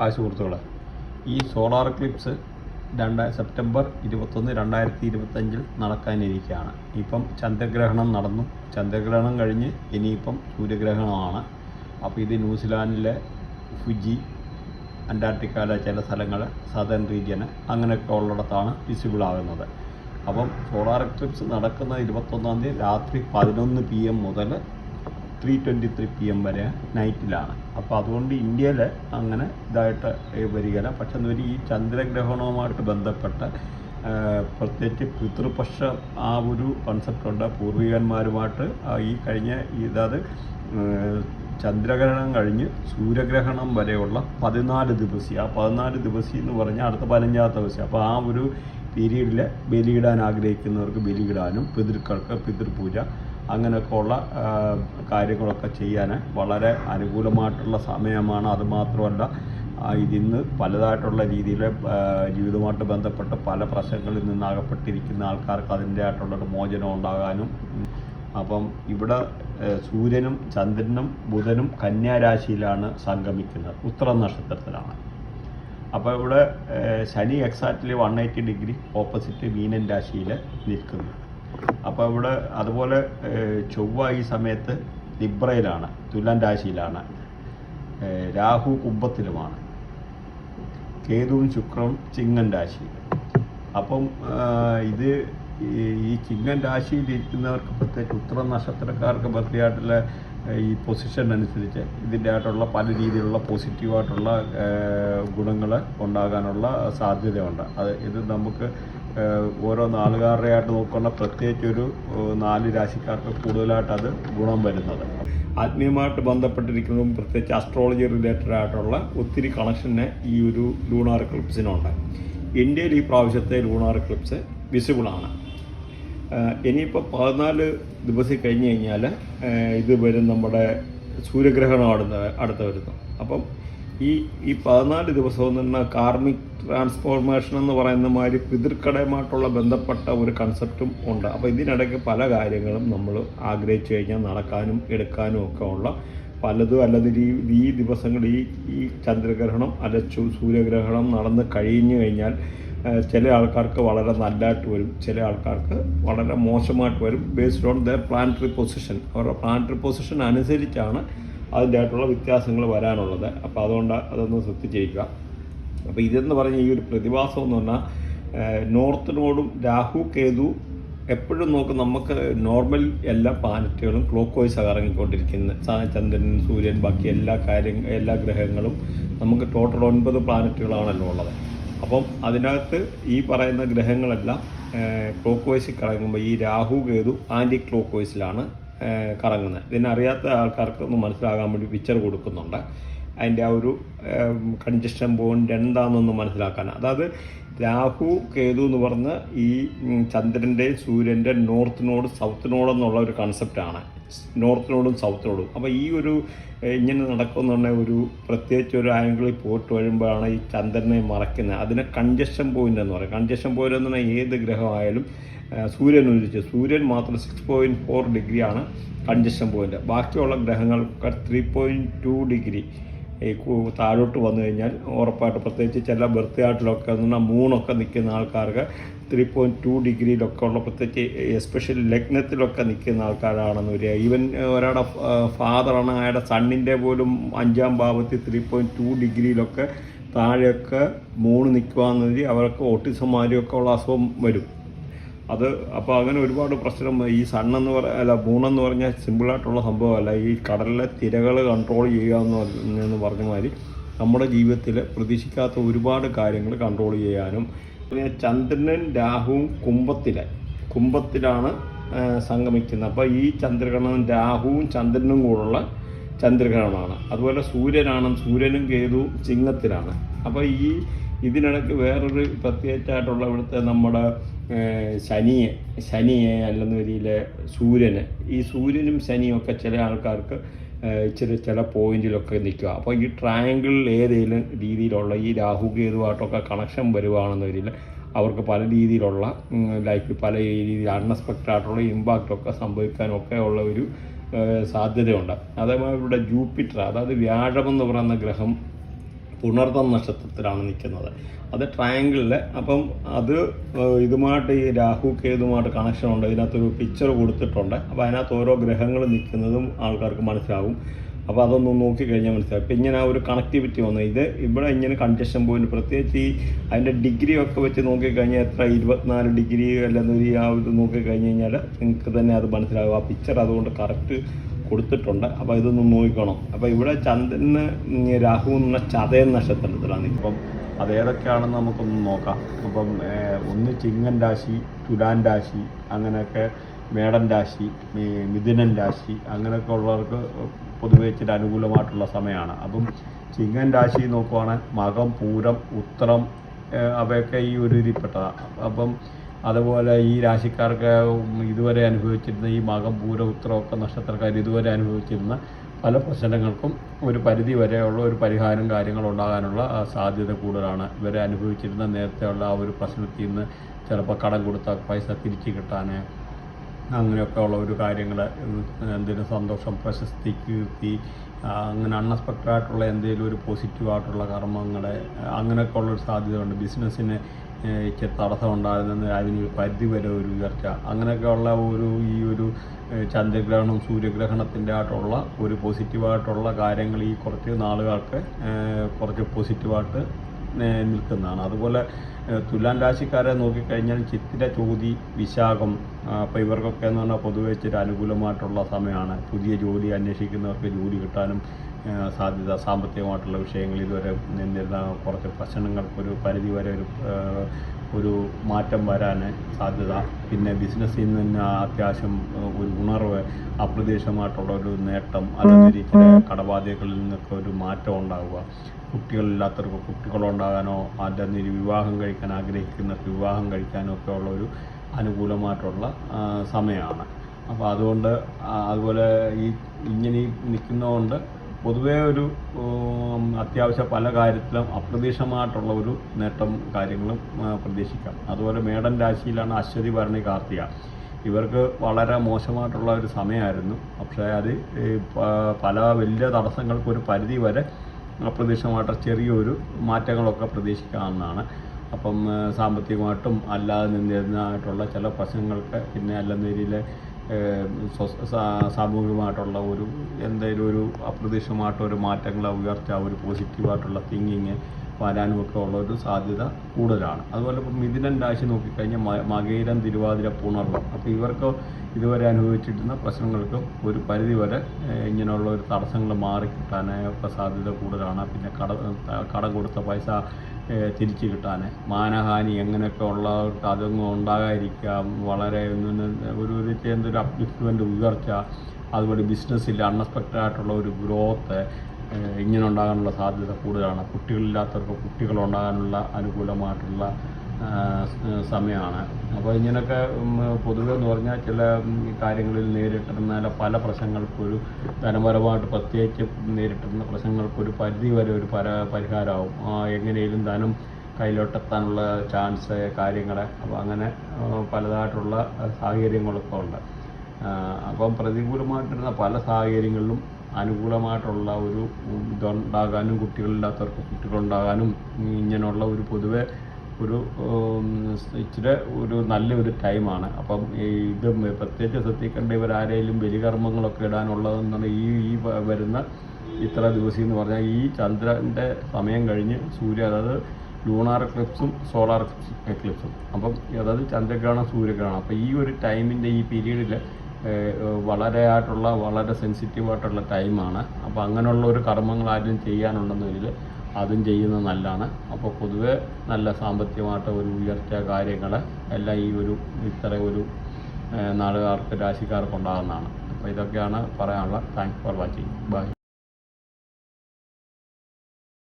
ആ സുഹൃത്തുക്കളെ. ഈ സോളാർ ക്ലിപ്സ് രണ്ട് സെപ്റ്റംബർ ഇരുപത്തൊന്ന് രണ്ടായിരത്തി ഇരുപത്തഞ്ചിൽ നടക്കാനിരിക്കുകയാണ്. ഇപ്പം ചന്ദ്രഗ്രഹണം നടന്നു. ചന്ദ്രഗ്രഹണം കഴിഞ്ഞ് ഇനിയിപ്പം സൂര്യഗ്രഹണമാണ്. അപ്പോൾ ഇത് ന്യൂസിലാൻഡിലെ ഫുജി അന്റാർട്ടിക്കയിലെ ചില സ്ഥലങ്ങൾ സദൺ റീജിയന് അങ്ങനെയൊക്കെ ഉള്ളിടത്താണ് വിസിബിൾ ആകുന്നത്. അപ്പം സോളാർ എക്ലിപ്സ് നടക്കുന്ന ഇരുപത്തൊന്നാം തീയതി രാത്രി പതിനൊന്ന് പി എം മുതൽ three twenty three P M വരെ നൈറ്റിലാണ് അപ്പോൾ അതുകൊണ്ട് ഇന്ത്യയിൽ അങ്ങനെ ഇതായിട്ട് വരികയില്ല. പക്ഷെ എന്നാൽ ഈ ചന്ദ്രഗ്രഹണവുമായിട്ട് ബന്ധപ്പെട്ട പ്രത്യേകിച്ച് പിതൃപക്ഷ ആ ഒരു കൺസെപ്റ്റുണ്ട് പൂർവികന്മാരുമായിട്ട് ഈ കഴിഞ്ഞ ഇതത് ചന്ദ്രഗ്രഹണം കഴിഞ്ഞ് സൂര്യഗ്രഹണം വരെയുള്ള പതിനാല് ദിവസി. ആ പതിനാല് ദിവസി എന്ന് പറഞ്ഞാൽ അടുത്ത പതിനഞ്ചാമത്തെ ദിവസം. അപ്പോൾ ആ ഒരു പീരീഡിൽ ബലിയിടാൻ ആഗ്രഹിക്കുന്നവർക്ക് ബലിയിടാനും പിതൃക്കൾക്ക് പിതൃപൂജ അങ്ങനെയൊക്കെ ഉള്ള കാര്യങ്ങളൊക്കെ ചെയ്യാൻ വളരെ അനുകൂലമായിട്ടുള്ള സമയമാണ്. അതുമാത്രമല്ല ഇതിന്ന് പലതായിട്ടുള്ള രീതിയിൽ ജീവിതവുമായിട്ട് ബന്ധപ്പെട്ട് പല പ്രശ്നങ്ങളിൽ നിന്ന് അകപ്പെട്ടിരിക്കുന്ന ആൾക്കാർക്ക് അതിന്റെതായിട്ടുള്ളൊരു മോചനം ഉണ്ടാകാനും അപ്പം ഇവിടെ സൂര്യനും ചന്ദ്രനും ബുധനും കന്യാരാശിയിലാണ് സംഗമിക്കുന്നത്. ഉത്തര നക്ഷത്രത്തിലാണ്. അപ്പോൾ ഇവിടെ ശനി exactly one eighty degree opposite മീനൻ രാശിയിൽ നിൽക്കുന്നു. അപ്പോൾ ഇവിടെ അതുപോലെ ചൊവ്വ ഈ സമയത്ത് ലിബ്രയിലാണ് തുലാൻ രാശിയിലാണ്. രാഹു കുംഭത്തിലുമാണ്. കേതുവും ശുക്രവും ചിങ്ങൻ രാശി അപ്പം ഇത് ഈ- ചിങ്ങൻ രാശിയിൽ ഇരിക്കുന്നവർക്ക് പ്രത്യേകിച്ച് ഉത്തര നക്ഷത്രക്കാർക്ക് പ്രത്യേകമായിട്ടുള്ള ഈ പൊസിഷൻ അനുസരിച്ച് ഇതിന്റെ ആയിട്ടുള്ള പല രീതിയിലുള്ള പോസിറ്റീവായിട്ടുള്ള ഗുണങ്ങൾ ഉണ്ടാകാനുള്ള സാധ്യതയുണ്ട്. അത് ഇത് നമുക്ക് ഓരോ നാളുകാരുടെ ആയിട്ട് നോക്കുന്ന പ്രത്യേകിച്ച് ഒരു നാല് രാശിക്കാർക്ക് കൂടുതലായിട്ട് അത് ഗുണം വരുന്നത്. ആത്മീയമായിട്ട് ബന്ധപ്പെട്ടിരിക്കുന്നതും പ്രത്യേകിച്ച് അസ്ട്രോളജി റിലേറ്റഡ് ആയിട്ടുള്ള ഒത്തിരി കണക്ഷന് ഈ ഒരു ലൂണാർ എക്ലിപ്സിനുണ്ട് ഇന്ത്യയിൽ ഈ പ്രാവശ്യത്തെ ലൂണാർ എക്ലിപ്സ് വിസിബിളാണ് ഇനിയിപ്പോൾ പതിനാല് ദിവസം കഴിഞ്ഞ് കഴിഞ്ഞാൽ ഇത് വരും നമ്മുടെ സൂര്യഗ്രഹണം അടുത്ത് അടുത്ത് വരുന്നു. അപ്പം ഈ ഈ പതിനാല് ദിവസവും നിന്ന് കാർമിക് ട്രാൻസ്ഫോർമേഷൻ എന്ന് പറയുന്ന മാതിരി പിതൃക്കടയുമായിട്ടുള്ള ബന്ധപ്പെട്ട ഒരു കൺസെപ്റ്റും ഉണ്ട്. അപ്പോൾ ഇതിനിടയ്ക്ക് പല കാര്യങ്ങളും നമ്മൾ ആഗ്രഹിച്ചു കഴിഞ്ഞാൽ നടക്കാനും എടുക്കാനും ഒക്കെ ഉള്ള പലതും അല്ലാതെ ഈ ഈ ദിവസങ്ങൾ ഈ ഈ ചന്ദ്രഗ്രഹണം അല്ല സൂര്യഗ്രഹണം നടന്ന് കഴിഞ്ഞു കഴിഞ്ഞാൽ ചില ആൾക്കാർക്ക് വളരെ നല്ലതായിട്ട് വരും. ചില ആൾക്കാർക്ക് വളരെ മോശമായിട്ട് വരും. Based on the planetary position അവരുടെ പ്ലാനറ്ററി പൊസിഷൻ അനുസരിച്ചാണ് അതിന്റെ ആയിട്ടുള്ള വ്യത്യാസങ്ങൾ വരാനുള്ളത്. അപ്പോൾ അതുകൊണ്ട് അതൊന്ന് ശ്രദ്ധിച്ചിരിക്കുക. അപ്പോൾ ഇതെന്ന് പറഞ്ഞ ഈ ഒരു പ്രതിഭാസം എന്ന് പറഞ്ഞാൽ നോർത്ത് നോർത്തിനോടും രാഹു കേതു എപ്പോഴും നോക്കും നമുക്ക് നോർമൽ എല്ലാ പ്ലാനറ്റുകളും ക്ലോക്ക് വൈസ് കറങ്ങിക്കൊണ്ടിരിക്കുന്നത് സാ- ചന്ദ്രൻ സൂര്യൻ ബാക്കി എല്ലാ കാര്യം എല്ലാ ഗ്രഹങ്ങളും നമുക്ക് ടോട്ടൽ ഒൻപത് പ്ലാനറ്റുകളാണല്ലോ ഉള്ളത്. അപ്പം അതിനകത്ത് ഈ പറയുന്ന ഗ്രഹങ്ങളെല്ലാം ക്ലോക്ക് വൈസിൽ കറങ്ങുമ്പോൾ ഈ രാഹു കേതു ആന്റി ക്ലോക്ക് വൈസിലാണ് കറങ്ങുന്നത്. ഇതിനറിയാത്ത ആൾക്കാർക്ക് ഒന്ന് മനസ്സിലാകാൻ വേണ്ടി പിക്ചർ കൊടുക്കുന്നുണ്ട്. അതിന്റെ ആ ഒരു കൺജഷൻ പോയിന്റ് എന്താണെന്നൊന്ന് മനസ്സിലാക്കാൻ അതായത് രാഹു കേതു എന്ന് പറഞ്ഞ് ഈ ചന്ദ്രന്റെ സൂര്യന്റെ നോർത്തിനോട് സൗത്തിനോടെന്നുള്ള ഒരു കൺസെപ്റ്റാണ് നോർത്തിനോടും സൗത്തിനോടും അപ്പോൾ ഈ ഒരു ഇങ്ങനെ നടക്കുന്നുണ്ടെങ്കിൽ ഒരു പ്രത്യേകിച്ച് ഒരു ആംഗിളിൽ പോയിട്ട് വരുമ്പോഴാണ് ഈ ചന്ദ്രനെ മറയ്ക്കുന്നത്. അതിനെ കൺജഷൻ പോയിന്റ് എന്ന് പറയും. കൺജഷൻ പോയിന്റ് എന്ന് പറഞ്ഞാൽ ഏത് ഗ്രഹമായാലും സൂര്യൻ ഉദിച്ച്. സൂര്യൻ മാത്രം സിക്സ് പോയിന്റ് ഫോർ ഡിഗ്രിയാണ് കൺജഷൻ പോയിന്റ് ബാക്കിയുള്ള ഗ്രഹങ്ങൾക്ക് ത്രീ പോയിന്റ് ടു ഡിഗ്രി. ഈ താഴോട്ട് വന്നു കഴിഞ്ഞാൽ ഉറപ്പായിട്ട് പ്രത്യേകിച്ച് ചില ബർത്ത് ചാർട്ടിലൊക്കെ എന്നാൽ മൂണൊക്കെ നിൽക്കുന്ന ആൾക്കാർക്ക് ത്രീ പോയിന്റ് ടു ഡിഗ്രിയിലൊക്കെ ഉള്ള പ്രത്യേകിച്ച് എസ്പെഷ്യലി ലഗ്നത്തിലൊക്കെ നിൽക്കുന്ന ആൾക്കാരാണെന്ന് വരിക. ഈവൻ ഒരാളുടെ ഫാദറാണ് അയാളുടെ സണ്ണിന്റെ പോലും അഞ്ചാം ഭാവത്തിൽ ത്രീ പോയിന്റ് ടു ഡിഗ്രിയിലൊക്കെ താഴെയൊക്കെ മൂന്ന് എന്നുവെച്ചാൽ അവർക്ക് ഓട്ടിസം മാതിരിയൊക്കെ ഉള്ള അസുഖം വരും. അത് അപ്പോൾ അങ്ങനെ ഒരുപാട് പ്രശ്നം ഈ സണ്ണെന്ന് പറ അല്ല മൂണെന്ന് പറഞ്ഞാൽ സിമ്പിളായിട്ടുള്ള സംഭവമല്ല. ഈ കടലിലെ തിരകൾ കൺട്രോൾ ചെയ്യുക എന്ന് പറഞ്ഞ- മാതിരി നമ്മുടെ ജീവിതത്തിൽ പ്രതീക്ഷിക്കാത്ത ഒരുപാട് കാര്യങ്ങൾ കൺട്രോൾ ചെയ്യാനും പിന്നെ ചന്ദ്രനും രാഹുവും കുംഭത്തിലെ കുംഭത്തിലാണ് സംഗമിക്കുന്നത്. അപ്പോൾ ഈ ചന്ദ്രഗ്രഹണം രാഹുവും ചന്ദ്രനും കൂടുള്ള ചന്ദ്രഗ്രഹണമാണ്. അതുപോലെ സൂര്യനാണ് സൂര്യനും കേതു ചിങ്ങത്തിലാണ് അപ്പോൾ ഈ ഇതിനിടയ്ക്ക് വേറൊരു പ്രത്യേകിച്ചായിട്ടുള്ള ഇവിടുത്തെ നമ്മുടെ ശനിയെ ശനിയെ അല്ലെന്ന രീതിയിൽ സൂര്യന്. ഈ സൂര്യനും ശനിയും ഒക്കെ ചില ആൾക്കാർക്ക് ഇച്ചിരി ചില പോയിന്റിലൊക്കെ നിൽക്കുക. അപ്പോൾ ഈ ട്രയാങ്കിൾ ഏതെങ്കിലും രീതിയിലുള്ള ഈ രാഹു കേതുവായിട്ടൊക്കെ കണക്ഷൻ വരുവാണെന്ന രീതിയിൽ അവർക്ക് പല രീതിയിലുള്ള ലൈഫിൽ പല രീതിയിൽ അൺഎക്സ്പെക്റ്റഡ് ആയിട്ടുള്ള ഇമ്പാക്റ്റ് ഒക്കെ സംഭവിക്കാനൊക്കെ ഉള്ള ഒരു സാധ്യതയുണ്ട്. അതേപോലെ ഇവിടെ ജൂപ്പിറ്റർ അതായത് വ്യാഴമെന്ന് പറയുന്ന ഗ്രഹം പുണർതം നക്ഷത്രത്തിലാണ് നിൽക്കുന്നത്. അത് ട്രയാങ്കിളിൽ അപ്പം അത് ഇതുമായിട്ട് ഈ രാഹു കേതുമായിട്ട് കണക്ഷൻ ഉണ്ട്. ഇതിനകത്തൊരു പിക്ചർ കൊടുത്തിട്ടുണ്ട്. അപ്പോൾ അതിനകത്ത് ഓരോ ഗ്രഹങ്ങൾ നിൽക്കുന്നതും ആൾക്കാർക്ക് മനസ്സിലാകും അപ്പോൾ അതൊന്ന് നോക്കിക്കഴിഞ്ഞാൽ മനസ്സിലാവും. ഇപ്പം ഇങ്ങനെ ഒരു കണക്ടിവിറ്റി വന്നു. ഇത് ഇവിടെ ഇങ്ങനെ കൺജഷൻ പോയിന്റ് പ്രത്യേകിച്ച് ഈ അതിന്റെ ഡിഗ്രി ഒക്കെ വെച്ച് നോക്കിക്കഴിഞ്ഞാൽ എത്ര? ഇരുപത്തിനാല് ഡിഗ്രി അല്ലെന്നൊരു ആ ഇത് നോക്കിക്കഴിഞ്ഞ് കഴിഞ്ഞാൽ നിങ്ങൾക്ക് തന്നെ അത് മനസ്സിലാകും ആ പിക്ചർ അതുകൊണ്ട് കറക്റ്റ് കൊടുത്തിട്ടുണ്ട്. അപ്പോൾ ഇതൊന്ന് നോക്കിക്കണം. അപ്പോൾ ഇവിടെ ചന്ദ്രന് രാഹു എന്ന ചതയൻ നക്ഷത്രത്തിലാണ്. ഇപ്പം അതേതൊക്കെയാണെന്ന് നമുക്കൊന്ന് നോക്കാം. അപ്പം ഒന്ന് ചിങ്ങൻ രാശി തുലാൻ രാശി അങ്ങനെയൊക്കെ മേടൻ രാശി മിഥുനൻ രാശി അങ്ങനെയൊക്കെ ഉള്ളവർക്ക് പൊതുവെ ഇച്ചിരി അനുകൂലമായിട്ടുള്ള സമയമാണ്. അപ്പം ചിങ്ങൻ രാശി നോക്കുവാണെങ്കിൽ മകം പൂരം ഉത്തരം അവയൊക്കെ ഈ ഒരു ഇതിൽപ്പെട്ടതാണ് അപ്പം അതുപോലെ ഈ രാശിക്കാർക്ക് ഇതുവരെ അനുഭവിച്ചിരുന്ന ഈ മകം പൂര ഉത്തരമൊക്കെ നക്ഷത്രക്കാർ ഇതുവരെ അനുഭവിച്ചിരുന്ന പല പ്രശ്നങ്ങൾക്കും ഒരു പരിധി വരെയുള്ള ഒരു പരിഹാരം കാര്യങ്ങൾ ഉണ്ടാകാനുള്ള സാധ്യത കൂടുതലാണ്. ഇവരെ അനുഭവിച്ചിരുന്ന നേരത്തെയുള്ള ആ ഒരു പ്രശ്നത്തിൽ നിന്ന് ചിലപ്പോൾ കടം കൊടുത്ത പൈസ തിരിച്ചു കിട്ടാൻ അങ്ങനെയൊക്കെ ഉള്ള ഒരു കാര്യങ്ങൾ എന്തിനു സന്തോഷം പ്രശസ്തി കീർത്തി അങ്ങനെ അൺഎക്സ്പെക്റ്റഡ് ആയിട്ടുള്ള എന്തെങ്കിലും ഒരു പോസിറ്റീവ് ആയിട്ടുള്ള കർമ്മങ്ങൾ അങ്ങനെയൊക്കെ ഉള്ളൊരു സാധ്യതയുണ്ട്. ബിസിനസ്സിന് തടസ്സം ഉണ്ടാകുന്ന അതിന് പരിധി വരെ ഒരു ഉയർച്ച. അങ്ങനെയൊക്കെയുള്ള ഒരു ഈ ഒരു ചന്ദ്രഗ്രഹണം സൂര്യഗ്രഹണത്തിന്റെ ആയിട്ടുള്ള ഒരു പോസിറ്റീവായിട്ടുള്ള കാര്യങ്ങൾ ഈ കുറച്ച് നാളുകൾക്ക് കുറച്ച് പോസിറ്റീവായിട്ട് നിൽക്കുന്നതാണ്. അതുപോലെ തുലാൻ തുലാം രാശിക്കാരെ നോക്കിക്കഴിഞ്ഞാൽ ചിത്തിര ചോതി വിശാഖം അപ്പോൾ ഇവർക്കൊക്കെ എന്ന് പറഞ്ഞാൽ പൊതുവെ ഇച്ചിരി അനുകൂലമായിട്ടുള്ള സമയമാണ്. പുതിയ ജോലി അന്വേഷിക്കുന്നവർക്ക് ജോലി കിട്ടാനും സാധ്യത സാമ്പത്തികമായിട്ടുള്ള വിഷയങ്ങൾ ഇതുവരെ നിന്നിരുന്ന കുറച്ച് പ്രശ്നങ്ങൾക്കൊരു പരിധി വരെ ഒരു ഒരു മാറ്റം വരാൻ സാധ്യത. പിന്നെ ബിസിനസ്സിൽ നിന്ന് അത്യാവശ്യം ഒരു ഉണർവ് അപ്രതീക്ഷിതമായിട്ടുള്ള ഒരു നേട്ടം അല്ലെങ്കിൽ ചില കടബാധ്യതകളിൽ നിന്നൊക്കെ ഒരു മാറ്റം ഉണ്ടാവുക. കുട്ടികളില്ലാത്തവർക്ക് കുട്ടികളുണ്ടാകാനോ അല്ലെങ്കിൽ വിവാഹം കഴിക്കാൻ ആഗ്രഹിക്കുന്നവർക്ക് വിവാഹം കഴിക്കാനോ ഒക്കെ ഉള്ള ഒരു അനുകൂലമായിട്ടുള്ള സമയമാണ്. അപ്പോൾ അതുകൊണ്ട് അതുപോലെ ഈ ഇങ്ങനെ നിൽക്കുന്നതുകൊണ്ട് പൊതുവേ ഒരു അത്യാവശ്യ പല കാര്യത്തിലും അപ്രതീക്ഷിതമായിട്ടുള്ള ഒരു നേട്ടം കാര്യങ്ങളും പ്രതീക്ഷിക്കാം. അതുപോലെ മേടൻ രാശിയിലാണ് അശ്വതി ഭരണി കാർത്തിക. ഇവർക്ക് വളരെ മോശമായിട്ടുള്ള ഒരു സമയമായിരുന്നു. പക്ഷേ അത് പല വലിയ തടസ്സങ്ങൾക്ക് ഒരു പരിധി വരെ അപ്രതീക്ഷിതമായിട്ട് ചെറിയൊരു മാറ്റങ്ങളൊക്കെ പ്രതീക്ഷിക്കാവുന്നതാണ്. അപ്പം സാമ്പത്തികമായിട്ടും അല്ലാതെ നിന്നിരുന്നതായിട്ടുള്ള ചില പ്രശ്നങ്ങൾക്ക് പിന്നെ അല്ലെന്ന രീതിയിൽ സാമൂഹികമായിട്ടുള്ള ഒരു എന്തെങ്കിലും ഒരു അപ്രതീക്ഷിതമായിട്ടുള്ള ഒരു മാറ്റങ്ങൾ ഉയർച്ച ഒരു പോസിറ്റീവായിട്ടുള്ള തിങ്കിങ് വരാനും ഒക്കെ ഉള്ള ഒരു സാധ്യത കൂടുതലാണ്. അതുപോലെ ഇപ്പം മിഥുനൻ രാശി നോക്കിക്കഴിഞ്ഞാൽ മകേരം തിരുവാതിര പൂണർവം അപ്പോൾ ഇവർക്ക് ഇതുവരെ അനുഭവിച്ചിരുന്ന പ്രശ്നങ്ങൾക്ക് ഒരു പരിധിവരെ ഇങ്ങനെയുള്ള ഒരു തടസ്സങ്ങൾ മാറിക്കിട്ടാനൊക്കെ സാധ്യത കൂടുതലാണ്. പിന്നെ കട കടം കൊടുത്ത പൈസ തിരിച്ചു കിട്ടാൻ മാനഹാനി എങ്ങനെയൊക്കെ ഉള്ളവർക്ക് അതൊന്നും ഉണ്ടാകാതിരിക്കാം വളരെ ഒരു ഒരു എന്തൊരു അപ്ലിഫ്റ്റ്മെന്റ് ഉയർച്ച അതുപോലെ ബിസിനസ്സിൽ അൺഎക്സ്പെക്റ്റഡ് ആയിട്ടുള്ള ഒരു ഗ്രോത്ത് ഇങ്ങനെ ഉണ്ടാകാനുള്ള സാധ്യത കൂടുതലാണ്. കുട്ടികളില്ലാത്തവർക്ക് കുട്ടികളുണ്ടാകാനുള്ള അനുകൂലമായിട്ടുള്ള സമയമാണ്. അപ്പോൾ ഇങ്ങനെയൊക്കെ പൊതുവേ എന്ന് പറഞ്ഞാൽ ചില കാര്യങ്ങളിൽ നേരിട്ടിരുന്ന പല പ്രശ്നങ്ങൾക്കൊരു ധനപരമായിട്ട് പ്രത്യേകിച്ച് നേരിട്ടിരുന്ന പ്രശ്നങ്ങൾക്കൊരു പരിധി വരെ ഒരു പര പരിഹാരമാവും. എങ്ങനെയും ധനം കയ്യിലോട്ടെത്താനുള്ള ചാൻസ് കാര്യങ്ങൾ അപ്പോൾ അങ്ങനെ പലതായിട്ടുള്ള സാഹചര്യങ്ങളൊക്കെ ഉണ്ട്. അപ്പം പ്രതികൂലമായിട്ടിരുന്ന പല സാഹചര്യങ്ങളിലും അനുകൂലമായിട്ടുള്ള ഒരു ഇതുണ്ടാകാനും കുട്ടികളില്ലാത്തവർക്ക് കുട്ടികളുണ്ടാകാനും ഇങ്ങനെയുള്ള ഒരു പൊതുവെ ഒരു ഇച്ചിരി ഒരു നല്ലൊരു ടൈമാണ്. അപ്പം ഇത് പ്രത്യേകിച്ച് ശ്രദ്ധിക്കേണ്ട ഇവരാരെയും ബലികർമ്മങ്ങളൊക്കെ ഇടാനുള്ളതെന്നാണ് ഈ ഈ വരുന്ന ഇത്ര ദിവസം എന്ന് പറഞ്ഞാൽ ഈ ചന്ദ്രന്റെ സമയം കഴിഞ്ഞ് സൂര്യ അതായത് ലൂണാർ എക്ലിപ്സും സോളാർ എക്ലിപ്സും. അപ്പം അതായത് ചന്ദ്രഗ്രഹണം സൂര്യഗ്രഹണം. അപ്പം ഈ ഒരു ടൈമിന്റെ ഈ പീരീഡിൽ വളരെ ആയിട്ടുള്ള വളരെ സെൻസിറ്റീവ് ആയിട്ടുള്ള ടൈമാണ് അപ്പോൾ അങ്ങനെയുള്ള ഒരു കർമ്മങ്ങൾ ആരും ചെയ്യാനുണ്ടെന്നുണ്ടെങ്കിൽ അതും ചെയ്യുന്നത് നല്ലതാണ്. അപ്പോൾ പൊതുവെ നല്ല സാമ്പത്തികമായിട്ട് ഒരു ഉയർച്ച കാര്യങ്ങൾ എല്ലാം ഈ ഒരു ഇത്ര ഒരു നാടുകാർക്ക് രാശിക്കാർക്ക് ഉണ്ടാകുന്നതാണ്. അപ്പോൾ ഇതൊക്കെയാണ് പറയാനുള്ള താങ്ക്സ് ഫോർ വാച്ചിങ് ബൈ